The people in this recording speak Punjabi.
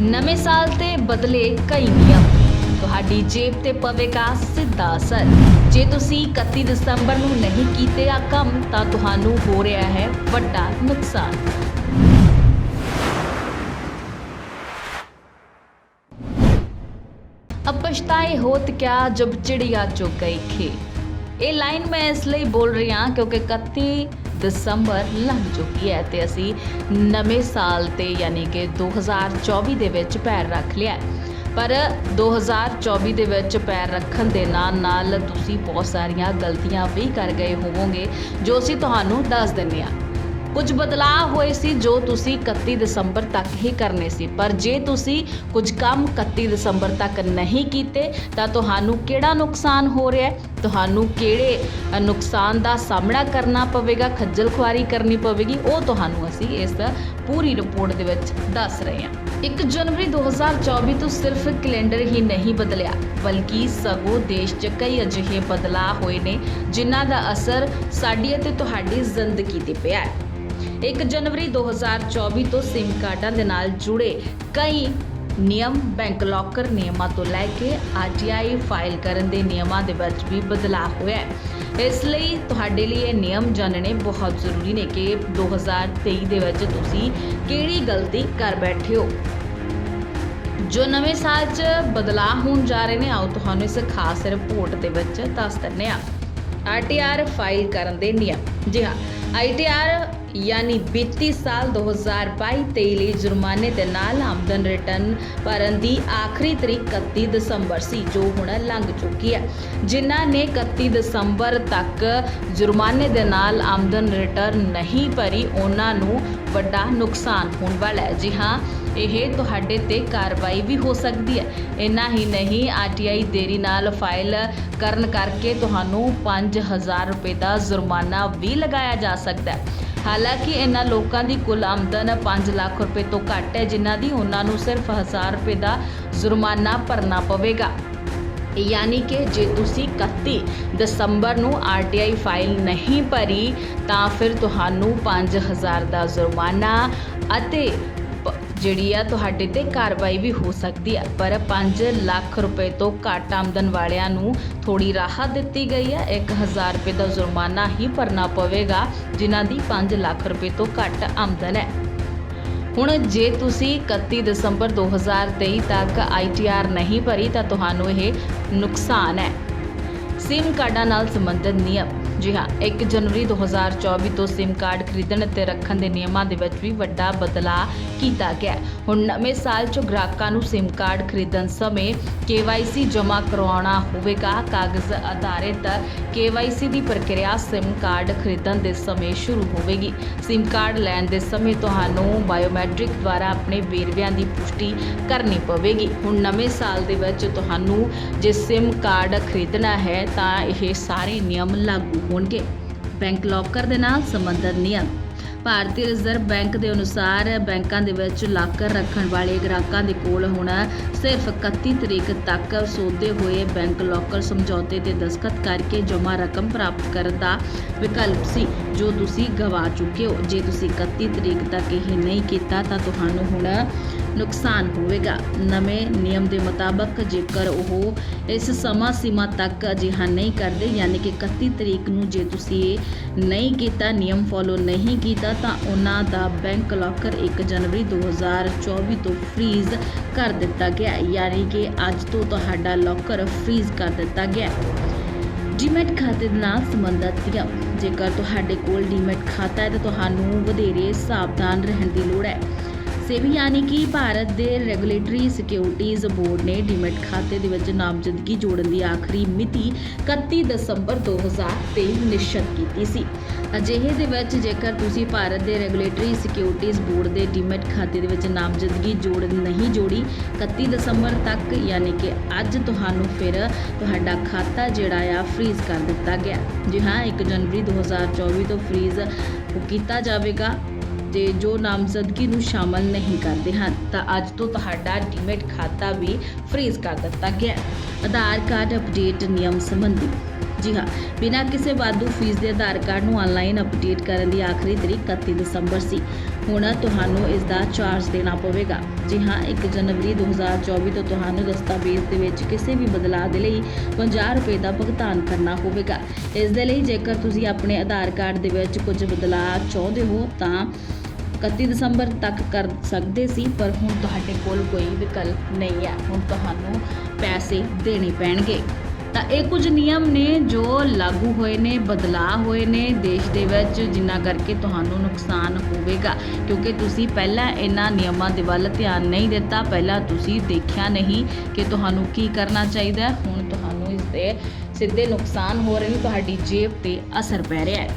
ਨਵੇਂ ਸਾਲ ਤੇ ਬਦਲੇ ਕਈ ਨਿਯਮ। ਤੁਹਾਡੀ ਜੇਬ ਤੇ ਪਵੇਗਾ ਸਿੱਧਾ ਅਸਰ। ਜੇ ਤੁਸੀਂ 31 ਦਸੰਬਰ ਨੂੰ ਨਹੀਂ ਕੀਤੇ ਆ ਕੰਮ, ਤਾਂ ਤੁਹਾਨੂੰ ਹੋ ਰਿਹਾ ਹੈ ਵੱਡਾ ਨੁਕਸਾਨ। ਅਬ ਹੋਤ ਕਿਆ ਜਬ ਚਿੜੀਆ ਚੁੱਕ ਗਈ ਖੇ ਇਹ ਲਾਈਨ ਮੈਂ ਇਸ ਲਈ ਬੋਲ ਰਹੀ ਹਾਂ ਕਿਉਂਕਿ 31 ਦਸੰਬਰ ਲੰਘ ਚੁੱਕੀ ਹੈ ਤੇ ਅਸੀਂ ਨਵੇਂ ਸਾਲ ਤੇ ਯਾਨੀ ਕਿ 2024 ਦੇ ਵਿੱਚ ਪੈਰ ਰੱਖ ਲਿਆ ਹੈ। ਪਰ 2024 ਦੇ ਵਿੱਚ ਪੈਰ ਰੱਖਣ ਦੇ ਨਾਲ ਨਾਲ ਤੁਸੀਂ ਬਹੁਤ ਸਾਰੀਆਂ ਗਲਤੀਆਂ ਵੀ ਕਰ ਗਏ ਹੋਵੋਗੇ, ਜੋ ਅਸੀਂ ਤੁਹਾਨੂੰ ਦੱਸ ਦਿੰਦੇ ਹਾਂ ਕੁਝ ਬਦਲਾਅ ਹੋਏ ਸੀ ਜੋ ਤੁਸੀਂ 31 ਦਸੰਬਰ ਤੱਕ ਹੀ ਕਰਨੇ ਸੀ। ਪਰ ਜੇ ਤੁਸੀਂ ਕੁਝ ਕੰਮ 31 ਦਸੰਬਰ ਤੱਕ ਨਹੀਂ ਕੀਤੇ, ਤਾਂ ਤੁਹਾਨੂੰ ਕਿਹੜਾ ਨੁਕਸਾਨ ਹੋ ਰਿਹਾ ਹੈ? ਤੁਹਾਨੂੰ ਕਿਹੜੇ ਨੁਕਸਾਨ ਦਾ ਸਾਹਮਣਾ ਕਰਨਾ ਪਵੇਗਾ ਖੱਜਲ ਖੁਆਰੀ ਕਰਨੀ ਪਵੇਗੀ? ਉਹ ਤੁਹਾਨੂੰ ਅਸੀਂ ਇਸ ਪੂਰੀ ਰਿਪੋਰਟ ਦੇ ਵਿੱਚ ਦੱਸ ਰਹੇ ਹਾਂ। 1 ਜਨਵਰੀ 2024 ਤੋਂ ਸਿਰਫ ਕੈਲੰਡਰ ਹੀ ਨਹੀਂ ਬਦਲਿਆ, ਬਲਕਿ ਸਗੋਂ ਦੇਸ਼ 'ਚ ਕਈ ਅਜਿਹੇ ਬਦਲਾਅ ਹੋਏ ਨੇ, ਜਿਨ੍ਹਾਂ ਦਾ ਅਸਰ ਸਾਡੀ ਅਤੇ ਤੁਹਾਡੀ ਜ਼ਿੰਦਗੀ ਤੇ ਪਿਆ ਹੈ। 1 ਜਨਵਰੀ 2024 ਤੋਂ ਸਿਮ ਕਾਰਡਾਂ ਦੇ ਨਾਲ ਜੁੜੇ ਕਈ ਨਿਯਮ ਬੈਂਕ ਲੋਕਰ ਨਿਯਮਾਂ ਤੋਂ ਲੈ ਕੇ ਆਰਟੀਆਈ ਫਾਈਲ ਕਰਨ ਦੇ ਨਿਯਮਾਂ ਦੇ ਵਿੱਚ ਵੀ ਬਦਲਾਅ ਹੋਇਆ ਹੈ। ਇਸ ਲਈ ਤੁਹਾਡੇ ਲਈ ਇਹ ਨਿਯਮ ਜਾਣਨੇ ਬਹੁਤ ਜ਼ਰੂਰੀ ਨੇ ਕਿ 2023 ਦੇ ਵਿੱਚ ਤੁਸੀਂ ਕਿਹੜੀ ਗਲਤੀ ਕਰ ਬੈਠੇ ਹੋ। ਜੋ ਨਵੇਂ ਸਾਲ 'ਚ ਬਦਲਾਅ ਹੋਣ ਜਾ ਰਹੇ ਨੇ, ਆਓ ਤੁਹਾਨੂੰ ਇਸ ਖਾਸ ਰਿਪੋਰਟ ਦੇ ਵਿੱਚ ਦੱਸ ਦਿੰਨੇ ਆ ਆਰਟੀਆਰ ਫਾਈਲ ਕਰਨ ਦੇ ਨਿਯਮ। ਜੀ ਹਾਂ ਆਈਟੀਆਰ ਯਾਨੀ ਵਿੱਤੀ ਸਾਲ 2022-23 ਲਈ ਜੁਰਮਾਨੇ ਦੇ ਨਾਲ ਆਮਦਨ ਰਿਟਰਨ ਭਰਨ ਦੀ ਆਖਰੀ ਤਰੀਕ 31 ਦਸੰਬਰ ਸੀ, ਜੋ ਹੁਣ ਲੰਘ ਚੁੱਕੀ ਹੈ। ਜਿਨ੍ਹਾਂ ਨੇ 31 ਦਸੰਬਰ ਤੱਕ ਜੁਰਮਾਨੇ ਦੇ ਨਾਲ ਆਮਦਨ ਰਿਟਰਨ ਨਹੀਂ ਭਰੀ, ਉਹਨਾਂ ਨੂੰ ਵੱਡਾ ਨੁਕਸਾਨ ਹੋਣ ਵਾਲਾ ਹੈ। ਜੀ ਹਾਂ, ਇਹ ਤੁਹਾਡੇ ਤੇ ਕਾਰਵਾਈ ਵੀ ਹੋ ਸਕਦੀ ਹੈ। ਇੰਨਾ ਹੀ ਨਹੀਂ ਆਰਟੀਆਈ ਦੇਰੀ ਨਾਲ ਫਾਈਲ ਕਰਨ ਕਰਕੇ ਤੁਹਾਨੂੰ 5000 ਰੁਪਏ ਦਾ ਜੁਰਮਾਨਾ ਵੀ ਲਗਾਇਆ ਜਾ ਸਕਦਾ ਹੈ। ਹਾਲਾਂਕਿ ਇਹਨਾਂ ਲੋਕਾਂ ਦੀ ਕੁੱਲ ਆਮਦਨ 5 ਲੱਖ ਰੁਪਏ ਤੋਂ ਘੱਟ ਹੈ, ਜਿਨ੍ਹਾਂ ਦੀ ਉਹਨਾਂ ਨੂੰ ਸਿਰਫ 1000 ਰੁਪਏ ਦਾ ਜੁਰਮਾਨਾ ਭਰਨਾ ਪਵੇਗਾ। ਯਾਨੀ ਕਿ ਜੇ ਤੁਸੀਂ 31 ਦਸੰਬਰ ਨੂੰ ਆਰਟੀਆਈ ਫਾਈਲ ਨਹੀਂ ਭਰੀ, ਤਾਂ ਫਿਰ ਤੁਹਾਨੂੰ 5000 ਦਾ ਜੁਰਮਾਨਾ ਅਤੇ ਜਿਹੜੀ ਆ ਤੁਹਾਡੇ ਤੇ ਕਾਰਵਾਈ ਵੀ ਹੋ ਸਕਦੀ ਹੈ ਪਰ 5 ਲੱਖ ਰੁਪਏ ਤੋਂ ਘੱਟ ਆਮਦਨ ਵਾਲਿਆਂ ਨੂੰ ਥੋੜੀ ਰਾਹਤ ਦਿੱਤੀ ਗਈ ਹੈ 1000 ਰੁਪਏ ਦਾ ਜੁਰਮਾਨਾ ਹੀ ਭਰਨਾ ਪਵੇਗਾ, ਜਿਨ੍ਹਾਂ ਦੀ 5 ਲੱਖ ਰੁਪਏ ਤੋਂ ਘੱਟ ਆਮਦਨ ਹੈ। ਹੁਣ ਜੇ ਤੁਸੀਂ 31 ਦਸੰਬਰ 2023 ਤੱਕ ਆਈਟੀਆਰ ਨਹੀਂ ਭਰੀ, ਤਾਂ ਤੁਹਾਨੂੰ ਇਹ ਨੁਕਸਾਨ ਹੈ। ਸਿਮ ਕਾਰਡਾਂ ਨਾਲ ਸੰਬੰਧਿਤ ਨਿਯਮ ਜੀ ਹਾਂ 1 ਜਨਵਰੀ 2024 ਤੋਂ ਸਿਮ ਕਾਰਡ ਖਰੀਦਣ ਅਤੇ ਰੱਖਣ ਦੇ ਨਿਯਮਾਂ ਦੇ ਵਿੱਚ ਵੀ ਵੱਡਾ ਬਦਲਾਅ ਕੀਤਾ ਗਿਆ ਹੁਣ ਨਵੇਂ ਸਾਲ 'ਚ ਗ੍ਰਾਹਕਾਂ ਨੂੰ ਸਿਮ ਕਾਰਡ ਖਰੀਦਣ ਸਮੇਂ KYC ਜਮ੍ਹਾਂ ਕਰਵਾਉਣਾ ਹੋਵੇਗਾ। ਕਾਗਜ਼ ਆਧਾਰਿਤ KYC ਦੀ ਪ੍ਰਕਿਰਿਆ ਸਿਮ ਕਾਰਡ ਖਰੀਦਣ ਦੇ ਸਮੇਂ ਸ਼ੁਰੂ ਹੋਵੇਗੀ। ਸਿਮ ਕਾਰਡ ਲੈਣ ਦੇ ਸਮੇਂ ਤੁਹਾਨੂੰ ਬਾਇਓਮੈਟ੍ਰਿਕ ਦੁਆਰਾ ਆਪਣੇ ਵੇਰਵਿਆਂ ਦੀ ਪੁਸ਼ਟੀ ਕਰਨੀ ਪਵੇਗੀ। ਹੁਣ ਨਵੇਂ ਸਾਲ ਦੇ ਵਿੱਚ ਤੁਹਾਨੂੰ ਜੇ ਸਿਮ ਕਾਰਡ ਖਰੀਦਣਾ ਹੈ ਤਾਂ ਇਹ ਸਾਰੇ ਨਿਯਮ ਲਾਗੂ ਹੋਣਗੇ। ਬੈਂਕ ਲੋਕਰ ਦੇ ਨਾਲ ਸੰਬੰਧਿਤ ਨਿਯਮ। ਭਾਰਤੀ ਰਿਜ਼ਰਵ ਬੈਂਕ ਦੇ ਅਨੁਸਾਰ ਬੈਂਕਾਂ ਦੇ ਵਿੱਚ ਲਾਕਰ ਰੱਖਣ ਵਾਲੇ ਗ੍ਰਾਹਕਾਂ ਦੇ ਕੋਲ ਹੁਣ ਸਿਰਫ 31 ਤਰੀਕ ਤੱਕ ਸੋਧੇ ਹੋਏ ਬੈਂਕ ਲੋਕਰ ਸਮਝੌਤੇ ਤੇ ਦਸਖਤ ਕਰਕੇ ਜਮ੍ਹਾਂ ਰਕਮ ਪ੍ਰਾਪਤ ਕਰਨ ਦਾ ਵਿਕਲਪ ਸੀ, ਜੋ ਤੁਸੀਂ ਗਵਾ ਚੁੱਕੇ ਹੋ। ਜੇ ਤੁਸੀਂ 31 ਤਰੀਕ ਤੱਕ ਇਹ ਨਹੀਂ ਕੀਤਾ, ਤਾਂ ਤੁਹਾਨੂੰ ਹੁਣ ਨੁਕਸਾਨ ਹੋਵੇਗਾ। ਨਵੇਂ ਨਿਯਮ ਦੇ ਮੁਤਾਬਕ ਜੇਕਰ ਉਹ ਇਸ ਸਮਾਂ ਸੀਮਾ ਤੱਕ ਅਜਿਹਾ ਨਹੀਂ ਕਰਦੇ, ਯਾਨੀ ਕਿ 31 ਤਰੀਕ ਨੂੰ ਜੇ ਤੁਸੀਂ ਇਹ ਨਹੀਂ ਕੀਤਾ, ਨਿਯਮ ਫੋਲੋ ਨਹੀਂ ਕੀਤਾ, ਤਾਂ ਉਹਨਾਂ ਦਾ ਬੈਂਕ ਲੌਕਰ 1 ਜਨਵਰੀ 2024 ਤੋਂ ਫ੍ਰੀਜ਼ ਕਰ ਦਿੱਤਾ ਗਿਆ ਯਾਨੀ ਕਿ ਅੱਜ ਤੋਂ ਤੁਹਾਡਾ ਲੌਕਰ ਫ੍ਰੀਜ਼ ਕਰ ਦਿੱਤਾ ਗਿਆ ਡੀਮੈਟ ਖਾਤੇ ਦੇ ਨਾਲ ਸੰਬੰਧਿਤ ਨਿਯਮ ਜੇਕਰ ਤੁਹਾਡੇ ਕੋਲ ਡੀਮੈਟ ਖਾਤਾ ਹੈ, ਤਾਂ ਤੁਹਾਨੂੰ ਵਧੇਰੇ ਸਾਵਧਾਨ ਰਹਿਣ ਦੀ ਲੋੜ ਹੈ। ਸੇਬੀ ਯਾਨੀ ਕਿ ਭਾਰਤ ਦੇ ਰੈਗੂਲੇਟਰੀ ਸਿਕਿਉਰਿਟੀਜ਼ ਬੋਰਡ ਨੇ ਡੀਮੈਟ ਖਾਤੇ ਦੇ ਵਿੱਚ ਨਾਮਜ਼ਦਗੀ ਜੋੜਨ ਦੀ ਆਖਰੀ ਮਿਤੀ 31 ਦਸੰਬਰ 2023 ਨਿਸ਼ਚਿਤ ਕੀਤੀ ਸੀ। ਅਜਿਹੇ ਦੇ ਵਿੱਚ ਜੇਕਰ ਤੁਸੀਂ ਭਾਰਤ ਦੇ ਰੈਗੂਲੇਟਰੀ ਸਿਕਿਉਰਿਟੀਜ਼ ਬੋਰਡ ਦੇ ਡੀਮੈਟ ਖਾਤੇ ਦੇ ਵਿੱਚ ਨਾਮਜ਼ਦਗੀ ਜੋੜ ਨਹੀਂ ਜੋੜੀ 31 ਦਸੰਬਰ ਤੱਕ ਯਾਨੀ ਕਿ ਅੱਜ ਤੁਹਾਨੂੰ ਫਿਰ ਤੁਹਾਡਾ ਖਾਤਾ ਜਿਹੜਾ ਆ ਫ੍ਰੀਜ਼ ਕਰ ਦਿੱਤਾ ਗਿਆ। ਜੀ ਹਾਂ 1 ਜਨਵਰੀ 2024 ਤੋਂ ਫ੍ਰੀਜ਼ ਕੀਤਾ ਜਾਵੇਗਾ। ਤੇ ਜੋ ਨਾਮਜ਼ਦਗੀ ਨੂੰ ਸ਼ਾਮਲ ਨਹੀਂ ਕਰਦੇ ਹਨ, ਤਾਂ ਅੱਜ ਤੋਂ ਤੁਹਾਡਾ ਡੀਮੈਟ ਖਾਤਾ ਵੀ ਫ੍ਰੀਜ਼ ਕਰ ਦਿੱਤਾ ਗਿਆ ਆਧਾਰ ਕਾਰਡ ਅਪਡੇਟ ਨਿਯਮ ਸੰਬੰਧੀ। ਜੀ ਹਾਂ, ਬਿਨਾਂ ਕਿਸੇ ਵਾਧੂ ਫੀਸ ਦੇ ਆਧਾਰ ਕਾਰਡ ਨੂੰ ਆਨਲਾਈਨ ਅਪਡੇਟ ਕਰਨ ਦੀ ਆਖਰੀ ਤਰੀਕ 31 ਦਸੰਬਰ ਸੀ। ਹੁਣ ਤੁਹਾਨੂੰ ਇਸ ਦਾ ਚਾਰਜ ਦੇਣਾ ਪਵੇਗਾ। ਜੀ ਹਾਂ 1 ਜਨਵਰੀ 2024 ਤੋਂ ਤੁਹਾਨੂੰ ਦਸਤਾਵੇਜ਼ ਦੇ ਵਿੱਚ ਕਿਸੇ ਵੀ ਬਦਲਾਅ ਦੇ ਲਈ 50 ਰੁਪਏ ਦਾ ਭੁਗਤਾਨ ਕਰਨਾ ਹੋਵੇਗਾ। ਇਸ ਦੇ ਲਈ ਜੇਕਰ ਤੁਸੀਂ ਆਪਣੇ ਆਧਾਰ ਕਾਰਡ ਦੇ ਵਿੱਚ ਕੁਝ ਬਦਲਾਅ ਚਾਹੁੰਦੇ ਹੋ ਤਾਂ 31 ਦਸੰਬਰ ਤੱਕ ਕਰ ਸਕਦੇ ਸੀ, ਪਰ ਹੁਣ ਤੁਹਾਡੇ ਕੋਲ ਕੋਈ ਵਿਕਲਪ ਨਹੀਂ ਹੈ। ਹੁਣ ਤੁਹਾਨੂੰ ਪੈਸੇ ਦੇਣੇ ਪੈਣਗੇ। ਤਾਂ ਇਹ ਕੁਝ ਨਿਯਮ ਨੇ ਜੋ ਲਾਗੂ ਹੋਏ ਨੇ, ਬਦਲਾਅ ਹੋਏ ਨੇ ਦੇਸ਼ ਦੇ ਵਿੱਚ, ਜਿੰਨਾ ਕਰਕੇ ਤੁਹਾਨੂੰ ਨੁਕਸਾਨ ਹੋਵੇਗਾ। ਕਿਉਂਕਿ ਤੁਸੀਂ ਪਹਿਲਾਂ ਇਹਨਾਂ ਨਿਯਮਾਂ ਦੇ ਵੱਲ ਧਿਆਨ ਨਹੀਂ ਦਿੱਤਾ, ਪਹਿਲਾਂ ਤੁਸੀਂ ਦੇਖਿਆ ਨਹੀਂ ਕਿ ਤੁਹਾਨੂੰ ਕੀ ਕਰਨਾ ਚਾਹੀਦਾ। ਹੁਣ ਤੁਹਾਨੂੰ ਇਸ ਦੇ ਸਿੱਧੇ ਨੁਕਸਾਨ ਹੋ ਰਹੇ ਨੇ, ਤੁਹਾਡੀ ਜੇਬ ਤੇ ਅਸਰ ਪੈ ਰਿਹਾ ਹੈ।